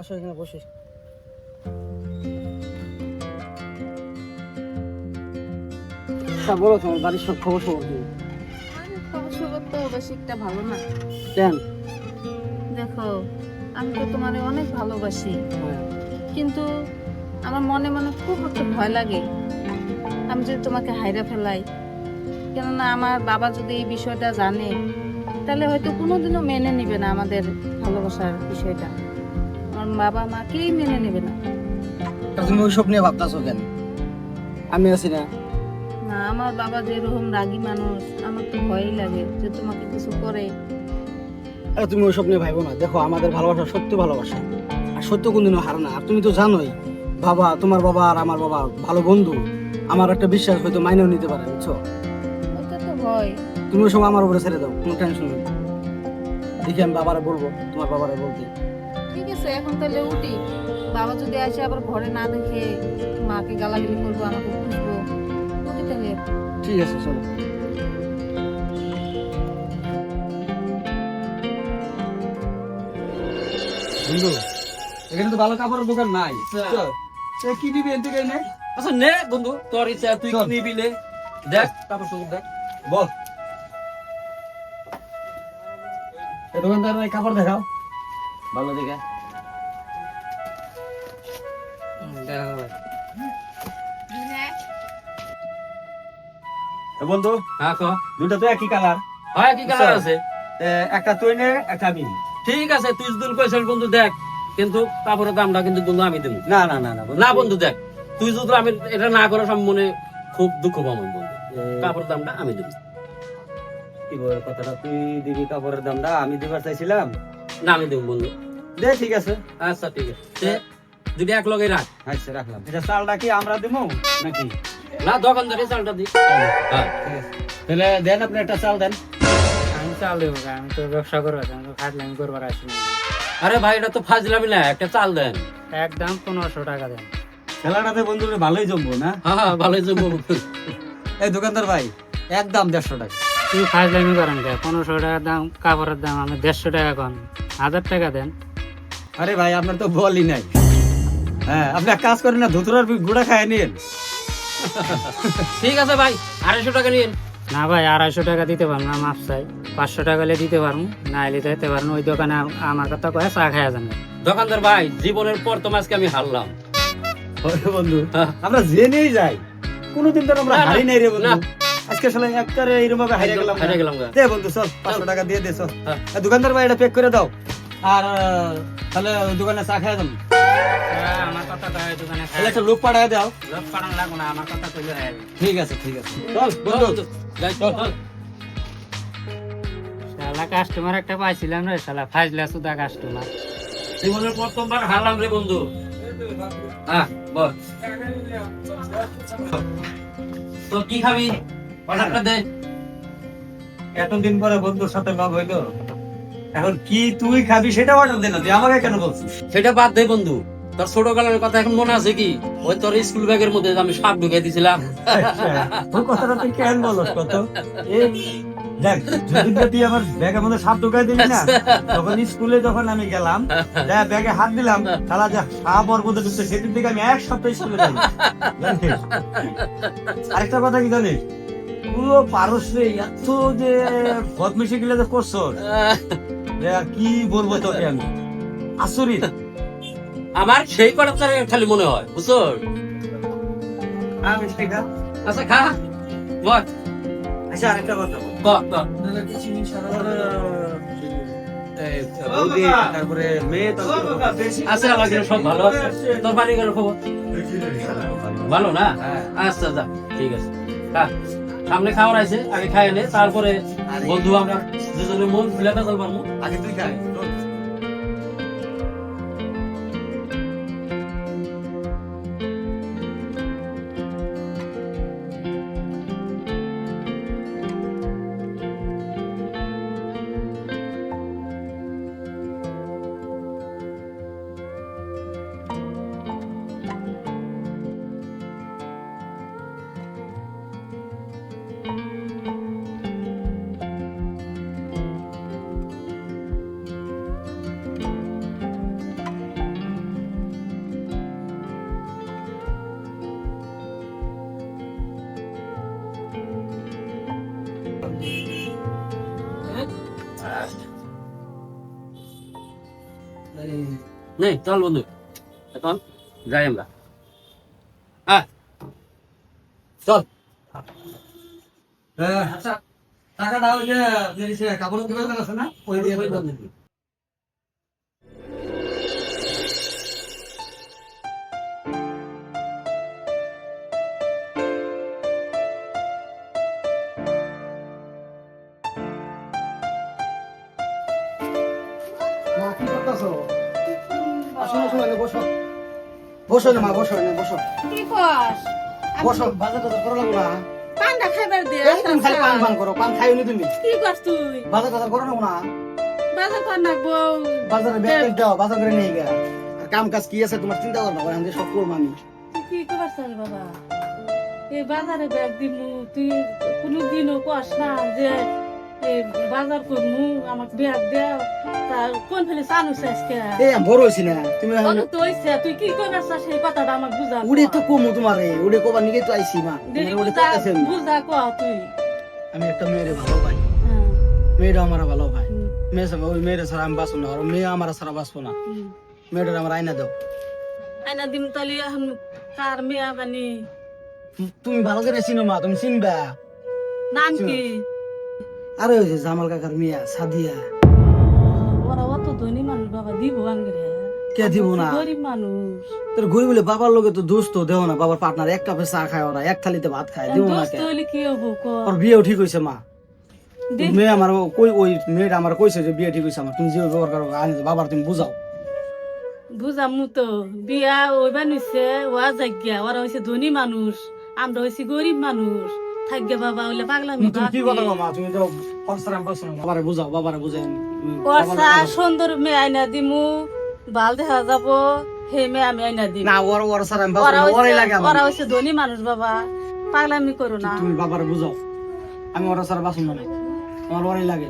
আসো এখানে বসে। বলো তোমার বাড়ির সব খবর খবর কি? খবর সবর তো বেশি একটা ভালো না। কেন? দেখো আমি তো তোমার অনেক ভালোবাসি। হ্যাঁ, কিন্তু আমার মনে মনে খুব একটা ভয় লাগে। আমি যদি তোমাকে হাইরা ফেলাই কেননা আমার বাবা যদি এই বিষয়টা জানে তাহলে হয়তো কোনোদিনও মেনে নেবে না আমাদের ভালোবাসার বিষয়টা। আমার বাবা মা কেই মেনে নেবে না। তুমি ওইসব নিয়ে ভাবতেছো কেন? আমি আছি না। না আমার বাবা যেরকম রাগী মানুষ আমার তো ভয়ই লাগে যে তোমাকে কিছু করে। আরে তুমি ওইসব নিয়ে ভাইবো না। দেখো আমাদের ভালোবাসা সত্য ভালোবাসা। আর সত্য কোনদিনও হার না। আর তুমি তো জানোই বাবা তোমার বাবা আর আমার বাবা ভালো বন্ধু। আমার একটা বিশ্বাস হয়তো মাইনেও নিতে পারে বুঝছ? ওটা তো ভয় তুমি সময় আমার উপরে ছেড়ে দাও কোনো টেনশন নেই। দেখি আমি বাবারে বলব তোমার বাবারে বলতে। ঠিক আছে এখন তাহলে উঠি। বাবা যদি আসে আবার ঘরে না দেখে মাকে গালাগালি করব আমাকে খুঁজবো উঠি তাহলে। ঠিক আছে চলো। বন্ধু এখানে তো ভালো কাপড়ের দোকান নাই। চল। কি দিবি এর থেকে নে আচ্ছা নে বন্ধু তোর ইচ্ছা তুই কি নিবি নে দেখ তারপর দেখ। বল। দোকানদার কাপড় দেখাও। ভালো দেখে। বন্ধু হ্যাঁ কো। দুটো তো একই কালার। হয় কি কালার আছে। একটা তুই নে একটা আমি। ঠিক আছে তুই যদি কইছিস বন্ধু দেখ। কিন্তু কাপড়ের দামটা কিন্তু বন্ধু আমি দেবো। না না না না না বন্ধু দেখ। তুই যদি আমি এটা না করার আমি মনে খুব দুঃখ পাবো বন্ধু। এ, কাপড়ের দামটা আমি দেবো। কি বল কথাটা? তুই দিবি কাপড়ের দামটা? আমি দিবার চাইছিলাম। না আমি দেবো বন্ধু। দে ঠিক আছে। আচ্ছা ঠিক আছে। যদি এক লগে রাখ। আচ্ছা রাখলাম। এটা চালটা কি আমরা দেবো নাকি? না দোকানদারে চালটা দি হ্যাঁ। ঠিক আছে। তাহলে দেন আপনি একটা চাল দেন। আমি চাল দেবো আমি তো ব্যবসা করব আমি তো খাটলামি করবার আসি আরে ভাই এটা তো ফাজলামি না একটা চাল দেন। একদম পনেরোশো টাকা দেন। খেলাটাতে বন্ধু ভালোই জমবো না? হ্যাঁ ভালোই যাব এই দোকানদার ভাই একদম দেড়শো টাকা। তুই ফাজলামি করেন কে? পনেরোশো টাকা দাম কাপড়ের দাম আমি দেড়শো টাকা কন হাজার টাকা দেন। আরে ভাই আপনার তো বলই নাই। হ্যাঁ আপনি এক কাজ করেন না ধুতুরার গুড়া খায় নিন ঠিক আছে ভাই আড়াইশো টাকা নিন না ভাই আড়াইশো টাকা দিতে পারব না মাপ চাই। পাঁচশো টাকা হলে দিতে পারব না এলে তো দিতে পারব ওই দোকানে আমার কথা কয়ে চা খাওয়া যাবে দোকানদার ভাই জীবনের পর তোমার আজকে আমি হারলাম। বন্ধু হ্যাঁ। আমরা জেনেই যাই। কোনোদিন তো আমরা হারি নাই রে বন্ধু। আজকে আসলে একটারে এরকম ভাবে হারিয়ে গেলাম হারিয়ে গেলাম দে বন্ধু চল পাঁচশো টাকা দিয়ে দে চল। হ্যাঁ। দোকানদার ভাই এটা পেক করে দাও। আর তাহলে দোকানে চা খাই দাম আমার কথা দোকানে একটা লোক পাঠায় দাও। লোক পাঠান লাগবো না আমার কথা কইলে ঠিক আছে ঠিক আছে। চল বন্ধু। যাই, চল, চল। শালা কাস্টমার একটা পাইছিলাম রে শালা ফাজলা সুদা কাস্টমার জীবনের প্রথমবার হারলাম রে বন্ধু। হ্যাঁ বল তো কি খাবি? অর্ডারটা দে। এতদিন পরে বন্ধুর সাথে লগ হইল। এখন কি তুই খাবি সেটা অর্ডার দে না তুই আমাকে কেন বলছিস? সেটা বাদ দে বন্ধু। কথা এখন মনে আছে কি? ওই তোর স্কুল ব্যাগের মধ্যে আমি সাপ দিছিলাম। তোর কথাটা তুই কেন বলস কত? দেখ, যদি তুই আমার ব্যাগের মধ্যে সাপ ঢুকাই না, তখন স্কুলে যখন আমি গেলাম দেখ ব্যাগে হাত দিলাম যা সাপ ওর মধ্যে ঢুকছে সেদিন থেকে আমি এক সপ্তাহ স্কুলে যাই আরেকটা কথা কি জানিস? পুরো পারস্যে এত যে বদমিশি গুলো যে করছ কি বলব তোকে আমি? আসরিত আমার সেই কটা খালি মনে হয় বুঝছ? আচ্ছা খা। বল। আচ্ছা আরেকটা কথা বল। বল, বল। এই, বৌদি, তারপরে মেয়ে আছে আমার সব ভালো তোর বাড়ি গেল খবর? ভালো না? আচ্ছা যা ঠিক আছে। সামনে খাওয়ার আছে আগে খাই নে তারপরে বন্ধু আমরা দুজনে মন খুলে কথা পারব। আগে তুই খাই নেই চল বন্ধু। এখন যাই আমরা। হ্যাঁ চল। আচ্ছা টাকাটা ওই যে কাপড় দোকান আছে না? ওই দিয়ে আসো এনে বসো বসো। না মা বসো এনে বসো। কি কস? বসো বাজার টাজার করো লাগো না। খাইবার দে তুমি খালি পান পান করো পান খাইও নি তুমি। কি করছ তুই? বাজার টাজার করো না। বাজার কর নাকবো বাজারে ব্যাগ দাও বাজার করে নিয়ে গা আর কাম কাজ কি আছে তোমার চিন্তা করো না আমি সব করব আমি। কি করছ বাবা? এই বাজারে ব্যাগ দিমু তুই কোনদিনও কস না যে বাজার করমু আমাকে ব্যাগ দেও। তা কোন ফেলে চানুস আজকে? এই বড় হইছি না। তুমি এখন তো হইছে তুই কি করবার চাস সেই কথাটা আমাকে বুঝা উড়ে তো কমু তোমারে উড়ে কবার নিকে তো আইছি মা। উড়ে বুঝা আমি। বুঝা ক তুই। আমি একটা মেয়েরে ভালো হ্যাঁ, মেয়েটা আমার ভালো ভাই মেয়ে সব ওই মেয়েটা ছাড়া আমি বাঁচবো না। আর মেয়ে আমার ছাড়া বাঁচবো না। মেয়েটার আমার আয়না দাও। আইনা দিম তালি এখন কার মেয়া বানি? তুমি ভালো করে চিনো মা তুমি চিনবা। নাম কি? আরে ওই যে জামাল কাকার মেয়া সাদিয়া। ওরা অত ধনী মানুষ বাবা দিব আঙ্গরে। কে দিব না? গরিব মানুষ। তোর ঘুরি বলে বাবার তো দোস্ত দেও না বাবার পার্টনার এক কাপে চা খায় ওরা এক থালিতে ভাত খায় দিব না কে? হইলে কি হব ক ওর বিয়েও ঠিক হয়েছে মা। মেয়ে আমার কই ওই মেয়েটা আমার কইছে যে বিয়ে ঠিক হয়েছে আমার তুমি যে ব্যবহার করো আনি বাবার তুমি বুঝাও। বুঝামু তো বিয়া ওইবা নিছে ওয়া জায়গা ওরা হইছে ধনী মানুষ আমরা হইছি গরিব মানুষ। থাকবে বাবা ওইলে পাগলামি তুমি কি মা তুমি তো খরচারাম বসো না বাবারে বুঝাও বাবারে বুঝাই বর্ষা সুন্দর মেয়ে আইনা দিমু বাল দেখা যাব হে মেয়ে আমি আইনা দিম। না ওর ওর সারা আমি ওরা বাঁচবো না, ওরাই লাগে আমার। ওরা হইছে ধনী মানুষ বাবা পাগলামি করো না। তুমি বাবারে বুঝাও। আমি ওরা সারা বাঁচব না আমার ওরাই লাগে।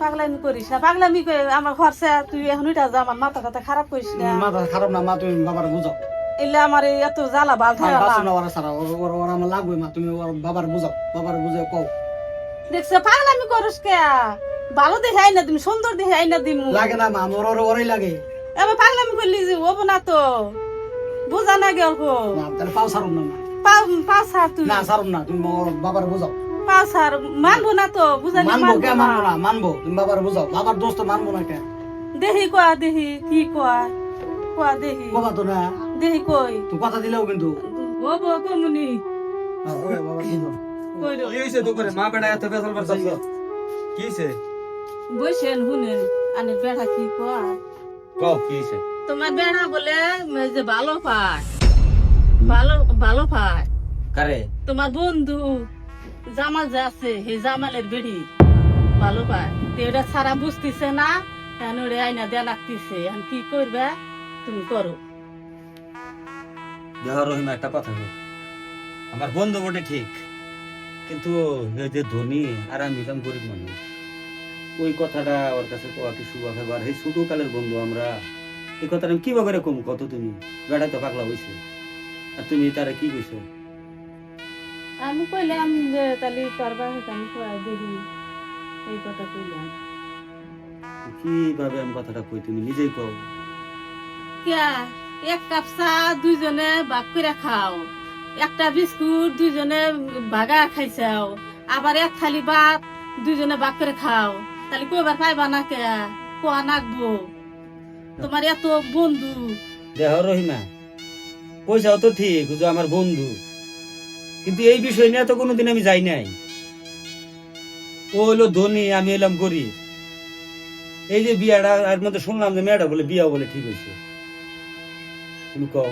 পাগলামি করিস না। পাগলামি করে আমার খরচা তুই এখন উঠা যা আমার মাথা কথা খারাপ করিস না। মাথা খারাপ না মা তুমি বাবারে বুঝাও। এলে আমার এত জ্বালা বাল থাকে না ওরা সারা ওর- ওর আমার লাগবে মা তুমি ওর বাবারে বুঝাও বাবারে বুঝাও কও। দেখছ পাগলামি করিস কে? ভালো দেখে আইনা দিম সুন্দর দেখে আইনা দিম। লাগে না মা আমার ওর ওরাই লাগে। এবার পাগলামি করলি যে হব না তো। বোঝা না গে। অল্প না তাহলে পাও সারুম না মা। পাঁচ হার তুই। না সারুম না তুমি ওর বাবারে বুঝাও। পাঁচ হার মানবো না তো বুঝালি মানবো কে মানবো না না মানবো তুমি বাবারে বুঝাও। বাবার দোস্ত মানবো না কে। দেহি কোয়া দেহি কি কোয়া কোয়া দেহি কবা তো না। দেহি কই? তুমি কথা দিলেও কিন্তু। হব কমুনি হ্যাঁ, ওই বাবা বুঝাও। কই কি হইছে দুপুরে মা বেটা এত বেসাল বাড়ছাল কি হইছে? বসেন শুনেন। আনে বেড়া কি কোয়া? কও কি তোমার বেড়া বলে যে ভালো পায় ভালো ভালো পায় কারে? তোমার বন্ধু জামাল যে আছে সেই জামালের বেড়ি। ভালো পায় তো এটা সারা বুঝতেছে না এখন ওরে আইনা দেয়া লাগতেছে। এখন কি করবে? তুমি করো। দেহ রহিম একটা কথা। আমার বন্ধু বটে ঠিক কিন্তু এই যে ধনী আর আমি হলাম গরিব মানুষ ওই কথাটা ওর কাছে কোয়া কি শুভ এবার এই ছোট কালের বন্ধু আমরা এই কথাটা কীভাবে করে কম কত তুমি? বেড়া তো পাগলা হইছে। আর তুমি তারা কি কইছো? আমি কইলাম যে তাহলে পারবা আমি দেখি এই কথা কইলাম। কীভাবে আমি কথাটা কই তুমি নিজেই কও। কিয়া এক কাপ চা দুইজনে ভাগ করে খাও। একটা বিস্কুট দুইজনে ভাগা খাইছাও। আবার এক থালি ভাত দুইজনে ভাগ করে খাও। তাহলে কইবার পাইবা না কে? কোয়া নাকবো তোমার এত বন্ধু। দেহ রহিমা পয়সাও তো ঠিক যে আমার বন্ধু। কিন্তু এই বিষয় নিয়ে তো কোনোদিন আমি যাই নাই। ও হইল ধনী, আমি হইলাম গরিব। এই যে বিয়াটা, আর মধ্যে শুনলাম যে মেয়েটা বলে বিয়া বলে ঠিক হয়েছে তুমি কও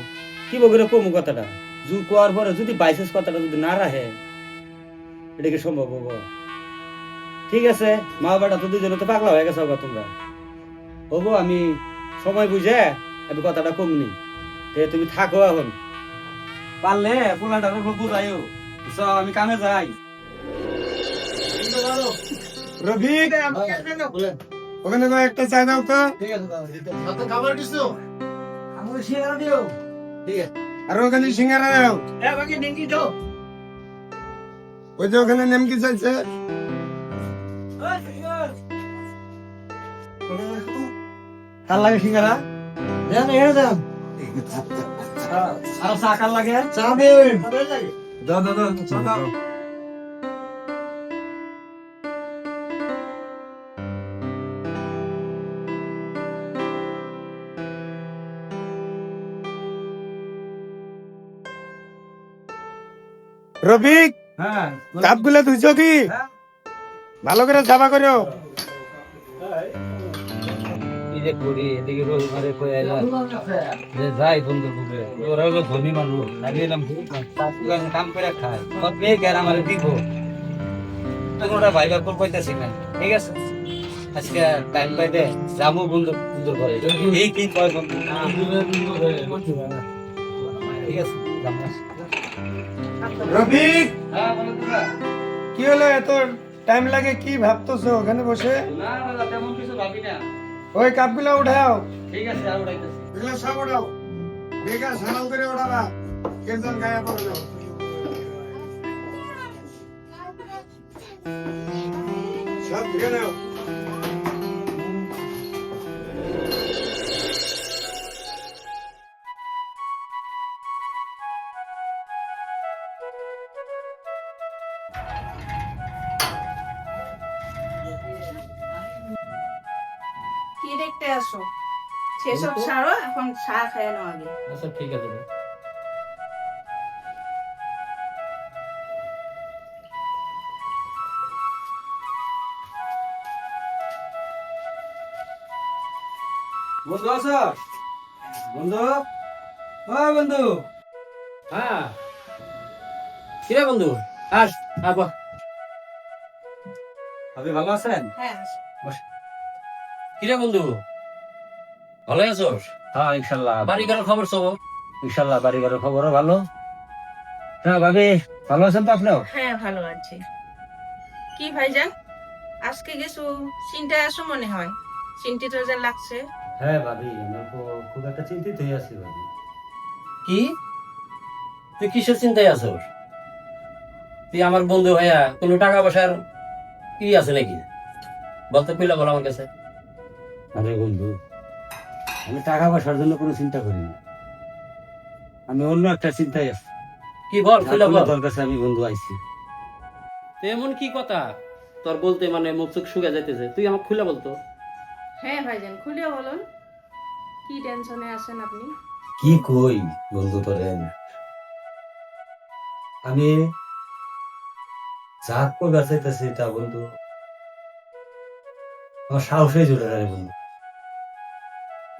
কি বলে কমু কথাটা? জু কোয়ার পরে যদি বাইসেস কথাটা যদি না রাখে এটা কি সম্ভব হব? ঠিক আছে মা বাবা তো দুজনে তো পাগলা হয়ে গেছে তোমরা। হব আমি সময় বুঝে আমি কথাটা কমনি। তে তুমি থাকো এখন। পারলে পোলাটা বুঝাইও আমি কামে যাই। বলেন। ওখানে একটা চাই দাও তো। ঠিক আছে দিতে। হবে। আমাকে শিয়ারা দিও। ঠিক আছে। আর ওখানে সিঙ্গারা দাও। এ, নিমকি দাও। ওই যে ওখানে নেমকি চাইছে। কার লাগে সিঙ্গারা? দেন এনে দেন। আর চা কার লাগে? চা দিন। দাও দাও দাও চা দাও। আমার দিব। তখন ওরা ভাইবার পর কইতাছি না ঠিক আছে? আজকে টাইম পাই দে যাব বন্ধু বন্ধু করে এই কি কয় বন্ধু। ঠিক আছে হ্যাঁ কি হলো? এত টাইম লাগে কি ভাবতেছো ওখানে বসে? না না তেমন কিছু ভাবি না। ওই কাপগুলো উঠাও। ঠিক আছে আর উঠাইতেছি এগুলো সব উঠাও বেকার সানাল করে ওঠাবা কীর্তন গায়ে পড়ল? সব ধুয়ে নাও। সেসব ছাড়ো এখন চা খায় নাও আগে। আচ্ছা ঠিক আছে। বন্ধু আছো? বন্ধু? ও বন্ধু। হ্যাঁ। কিরে বন্ধু? আস আবা আপনি ভালো আছেন? হ্যাঁ কিরে বন্ধু? ভালো আছো? হ্যাঁ ইনশাল্লাহ। বাড়ি ঘরের খবর সব? ইনশাল্লাহ বাড়ি ঘরের খবরও ভালো। হ্যাঁ ভাবি ভালো আছেন তো আপনিও? হ্যাঁ ভালো আছি। কি ভাইজান? আজকে কিছু চিন্তা আসো মনে হয়? চিন্তিত যে লাগছে। হ্যাঁ ভাবি আমরা খুব একটা চিন্তিত হয়ে আছি ভাবি। কি? তুই কিসের চিন্তায় আছো? তুই আমার বন্ধু ভাইয়া কোনো টাকা পয়সার কি আছে নাকি? বলতে পিলা বল আমার কাছে। আরে বন্ধু আমি টাকা পয়সার জন্য কোনো চিন্তা করি না আমি অন্য একটা চিন্তায় আছি। কি বল পিলা বল। তোর কাছে আমি বন্ধু আইছি। তো এমন কি কথা? তোর বলতে মানে মুখ চোখ শুকে যাইতেছে। তুই আমাকে খুলে বলতো হ্যাঁ ভাইজান খুলে বলুন। কি টেনশনে আছেন আপনি? কি কই বন্ধু তোরে? আমি যা করবার চাইতেছি তা বন্ধু। আমার সাহসে জুড়ে রে বন্ধু।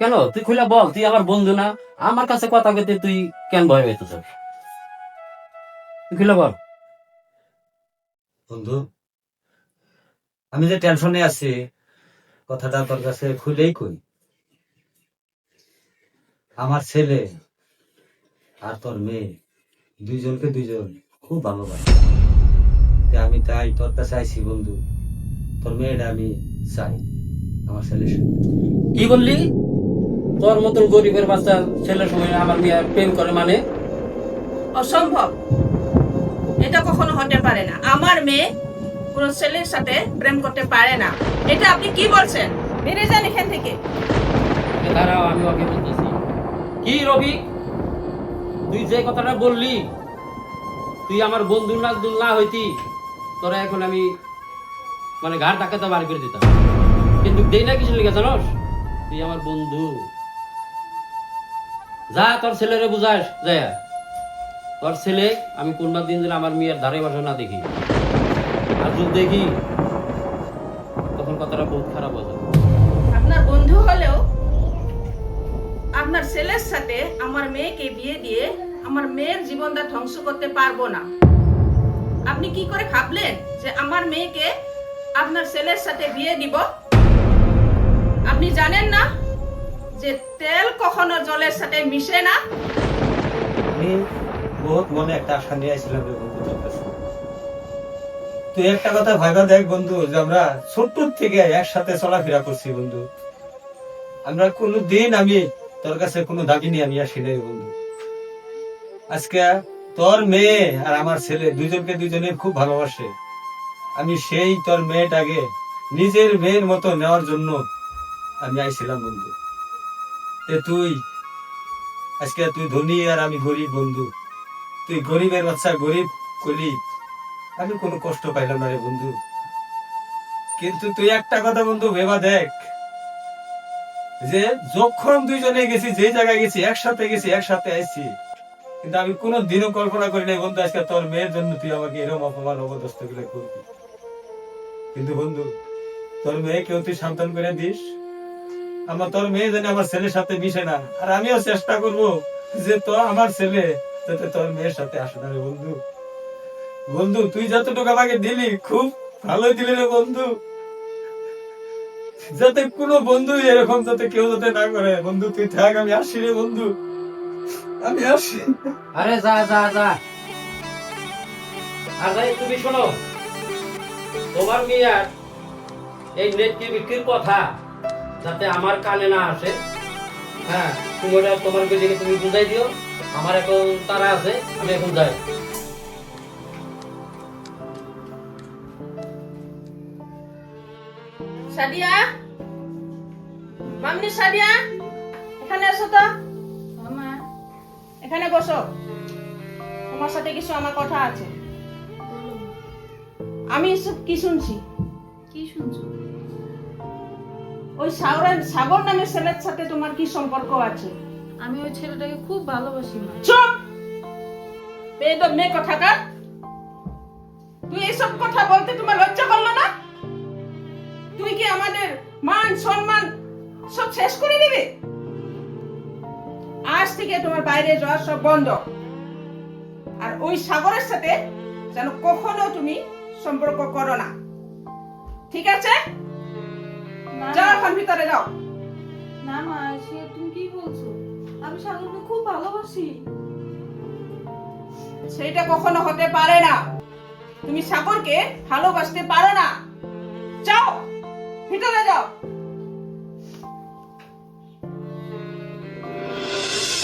কেন? তুই খুলে বল তুই আমার বন্ধু না? আমার কাছে কথা কইতে তুই কেন ভয় পেতেছ তুই খুলে বল। বন্ধু আমি যে টেনশনে আছি কথাটা তোর কাছে খুলেই কই। আমার ছেলে আর তোর মেয়ে দুইজনকে দুইজন খুব ভালোবাসে। আমি তাই তোর কাছে আইছি বন্ধু। তোর মেয়েটা আমি চাই আমার ছেলের সাথে। কি বললি? তোর মতন গরিবের বাচ্চা ছেলের সময় আমার মেয়ে প্রেম করে মানে? অসম্ভব। এটা কখনো হতে পারে না। আমার মেয়ে কোনো ছেলের সাথে প্রেম করতে পারে না। এটা আপনি কি বলছেন? বেরিয়ে যান এখান থেকে। দাঁড়াও আমি ওকে বলতেছি। কি রবি? তুই যে কথাটা বললি তুই আমার বন্ধু না না হইতি তোরা এখন আমি মানে ঘাট ডাকাতে বার করে দিতাম। কিন্তু দেই না কিছু লিখে জানোস? তুই আমার বন্ধু। যা তোর ছেলেরে বুঝাস যায় তোর ছেলে, আমি কোনবার দিন দিলে আমার মেয়ের ধারে বাসা না দেখি। আর যদি দেখি, তখন কথাটা বহুত খারাপ হয়ে যাবে আপনার বন্ধু হলেও আপনার ছেলের সাথে আমার মেয়েকে বিয়ে দিয়ে আমার মেয়ের জীবনটা ধ্বংস করতে পারব না। আপনি কি করে ভাবলেন যে আমার মেয়েকে আপনার ছেলের সাথে বিয়ে দিব? আপনি জানেন না? যে তেল কখনো জলের সাথে মিশে না। আমি বহুত মনে একটা আশা নিয়ে আসছিলাম তুই একটা কথা দেখ বন্ধু, যে আমরা ছোট্ট থেকে একসাথে চলাফেরা করছি বন্ধু। আমরা কোনো দিন আমি তোর কাছে কোনো দাবি নিয়ে আমি আসি নাই বন্ধু। আজকে তোর মেয়ে আর আমার ছেলে দুজনকে দুজনে খুব ভালোবাসে। আমি সেই তোর মেয়েটাকে নিজের মেয়ের মতো নেওয়ার জন্য আমি আইছিলাম বন্ধু। তে তুই, আজকে তুই ধনী আর আমি গরিব বন্ধু। তুই গরিবের বাচ্চা, গরিব আমি কোনো কষ্ট পাইলাম না রে বন্ধু। কিন্তু তুই একটা কথা বন্ধু, ভেবা দেখ। যে যখন দুইজনে গেছি, যে জায়গায় গেছি, একসাথে গেছি, একসাথে আইছি। কিন্তু আমি কোনো দিনও কল্পনা করি নাই, বন্ধু, আজকে তোর মেয়ের জন্য তুই আমাকে এরকম অপমান অবদস্তগুলো করবি। কিন্তু বন্ধু, তোর মেয়েকেও তুই সাবধান করে দিস। আমার তোর মেয়ে যেন আমার ছেলের সাথে মিশে না। আর আমিও চেষ্টা করব যে তো আমার ছেলে যাতে তোর মেয়ের সাথে আসে না বন্ধু। বন্ধু, তুই যতটুকু আমাকে দিলি, খুব ভালোই দিলি রে বন্ধু। যাতে কোনো বন্ধু এরকম যাতে কেউ যাতে না করে। বন্ধু, তুই থাক, আমি আসি রে বন্ধু। আমি আসি। আরে যা যা যা। আর ভাই, তুমি শোনো, তোমার মেয়ার এই নেটকে বিক্রির কথা? যাতে আমার কানে না আসে। হ্যাঁ তুমি ওটা তোমার দিকে তুমি বুঝাই দিও আমার এখন তারা আছে আমি এখন যাই। সাদিয়া? মামনি সাদিয়া এখানে এসো তো? এখানে বসো। তোমার সাথে কিছু আমার কথা আছে। আমি এসব কি শুনছি? কি শুনছো? ওই সাগরের সাগর নামের ছেলের সাথে তোমার কি সম্পর্ক আছে? আমি ওই ছেলেটাকে খুব ভালোবাসি মা। চুপ! বেদব মেয়ে কথাকার? তুই এসব কথা বলতে তোমার লজ্জা করল না? তুই কি আমাদের মান সম্মান সব শেষ করে দিবে? আজ থেকে তোমার বাইরে যাওয়া সব বন্ধ। আর ওই সাগরের সাথে যেন কখনো তুমি সম্পর্ক করো না। ঠিক আছে? যাও এখন ভিতরে যাও। না মা সে তুমি কি বলছো? আমি সাগরকে খুব ভালোবাসি। সেটা কখনো হতে পারে না। তুমি সাগরকে ভালোবাসতে পারো না। যাও ভিতরে যাও।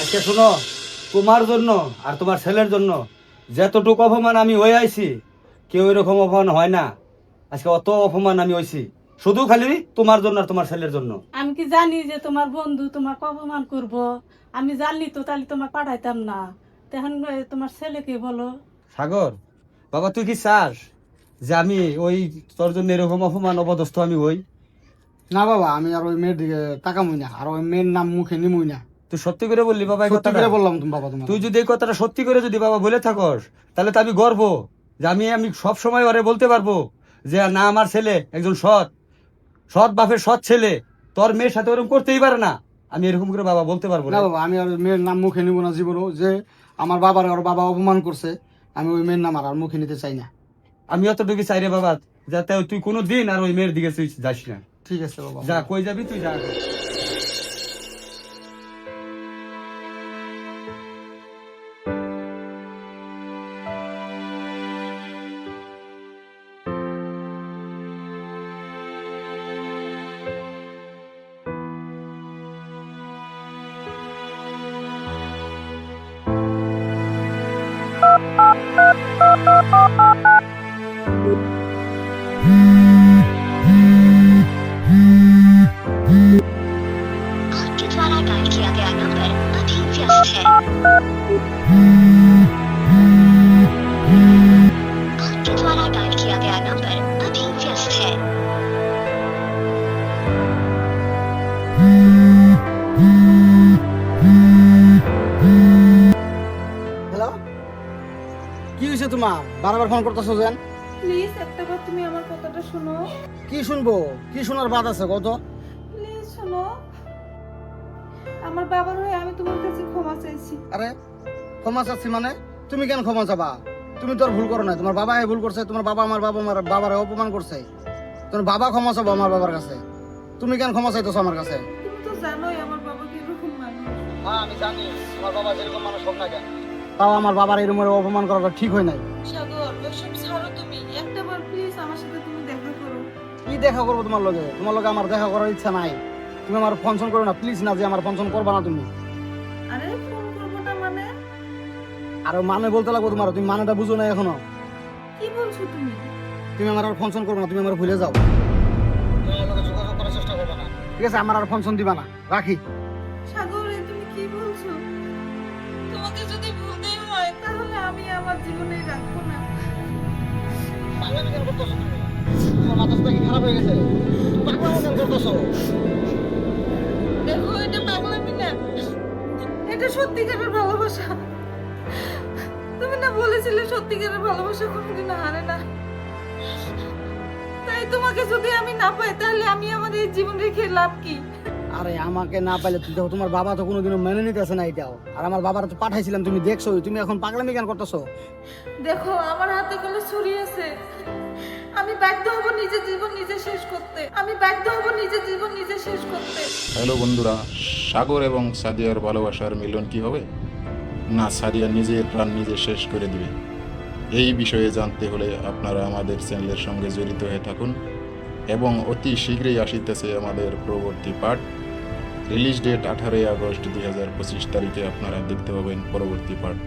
আজকে শোনো তোমার জন্য আর তোমার ছেলের জন্য যতটুকু অপমান আমি হয়ে আইছি কেউ এরকম অপমান হয় না। আজকে অত অপমান আমি হয়েছি শুধু খালি তোমার জন্য আর তোমার ছেলের জন্য। আমি কি জানি যে তোমার বন্ধু তোমাকে অপমান করব? আমি জানলি তো তাহলে তোমার পাঠাইতাম না। তখন তোমার ছেলেকে বলো? সাগর বাবা তুই কি চাস যে আমি ওই তোর জন্য এরকম অপমান অপদস্থ আমি হই? না বাবা আমি আর ওই মেয়ের দিকে তাকামই না আর ওই মেয়ের নাম মুখে নিমই না। তুই সত্যি করে বললি বাবা এই সত্যি করে বললাম তুমি বাবা তুই যদি এই কথাটা সত্যি করে যদি বাবা বলে থাকস তাহলে তো আমি গর্ব যে আমি আমি সব সময় ওরে বলতে পারব যে না আমার ছেলে একজন সৎ। সৎ বাপের সৎ ছেলে তোর মেয়ের সাথে ওরকম করতেই পারে না। আমি এরকম করে বাবা বলতে পারব না। বাবা আমি আর মেয়ের নাম মুখে নিব না জীবনও যে আমার বাবার আর বাবা অপমান করছে আমি ওই মেয়ের নাম আর আর মুখে নিতে চাই না। আমি অতটুকু চাই রে বাবা যাতে তুই কোনো দিন আর ওই মেয়ের দিকে তুই যাস না। ঠিক আছে বাবা। যা কই যাবি তুই? যা। কি হয়েছে তোমার? বারবার ফোন করতেছো যেন? প্লিজ একটাবার তুমি আমার কথাটা শোনো। কি শুনব? কি শোনার বাদ আছে কত প্লিজ শোনো। আমার বাবার হয়ে আমি তোমার কাছে ক্ষমা চাইছি। আরে ক্ষমা চাচ্ছি মানে? তুমি কেন ক্ষমা চাবা? তুমি তো আর ভুল করো না তোমার বাবা ভুল করছে তোমার বাবা আমার বাবা আমার বাবার অপমান করছে। তোমার বাবা ক্ষমা চাবো আমার বাবার কাছে। তুমি কেন ক্ষমা চাইতেছো আমার কাছে? তুমি তো জানোই আমার বাবা কীরকম মানুষ। হ্যাঁ আমি জানি। তোমার বাবা যেরকম মানুষ হোক না কেন। তাও আমার বাবার এরকম অপমান করাটা ঠিক হয় নাই। সাগর ওইসব ছাড়ো তুমি। একটাবার প্লিজ আমার সাথে তুমি দেখা করো। কি দেখা করব তোমার লগে? তোমার লগে আমার দেখা করার ইচ্ছা নাই। তুমি আমার ফোন করো না প্লিজ না যে আমার ফোন করবা না তুমি। আরে ফোন করব না মানে? আর মানে বলতে লাগবো তোমার তুমি মানেটা বুঝো না এখনও। কি বলছো তুমি? তুমি আমার ফোন করব না তুমি আমার ভুলে যাও। ঠিক আছে আমার আর ফোন দিবা না। রাখি। খারাপ হয়ে গেছে পাগলামি এটা পাগলামি এটা সত্যিকারের ভালোবাসা। তুমি না বলেছিলে সত্যিকারের ভালোবাসা কোনোদিন হারে না। তাই তোমাকে যদি আমি না পাই, তাহলে আমি আমার এই জীবন রেখে লাভ কি? আরে আমাকে না পাইলে তুই দেখো তোমার বাবা তো কোনোদিনও মেনে নিতেছে না এটাও। আর আমার বাবার তো পাঠাইছিলাম তুমি দেখছ তুমি এখন পাগলামি কেন করতেছো? দেখো আমার হাতে গেলে ছুরি আছে। আমি বাধ্য হব নিজের জীবন নিজে শেষ করতে। আমি বাধ্য হব নিজের জীবন নিজে শেষ করতে। হ্যালো বন্ধুরা সাগর এবং সাদিয়ার ভালোবাসার মিলন কি হবে? না সাদিয়া নিজের প্রাণ নিজে শেষ করে দিবে। এই বিষয়ে জানতে হলে আপনারা আমাদের চ্যানেলের সঙ্গে জড়িত হয়ে থাকুন এবং অতি শীঘ্রই আসিতেছে আমাদের পরবর্তী পার্ট রিলিজ ডেট আঠারোই আগস্ট দুই হাজার পঁচিশ তারিখে আপনারা দেখতে পাবেন পরবর্তী পার্ট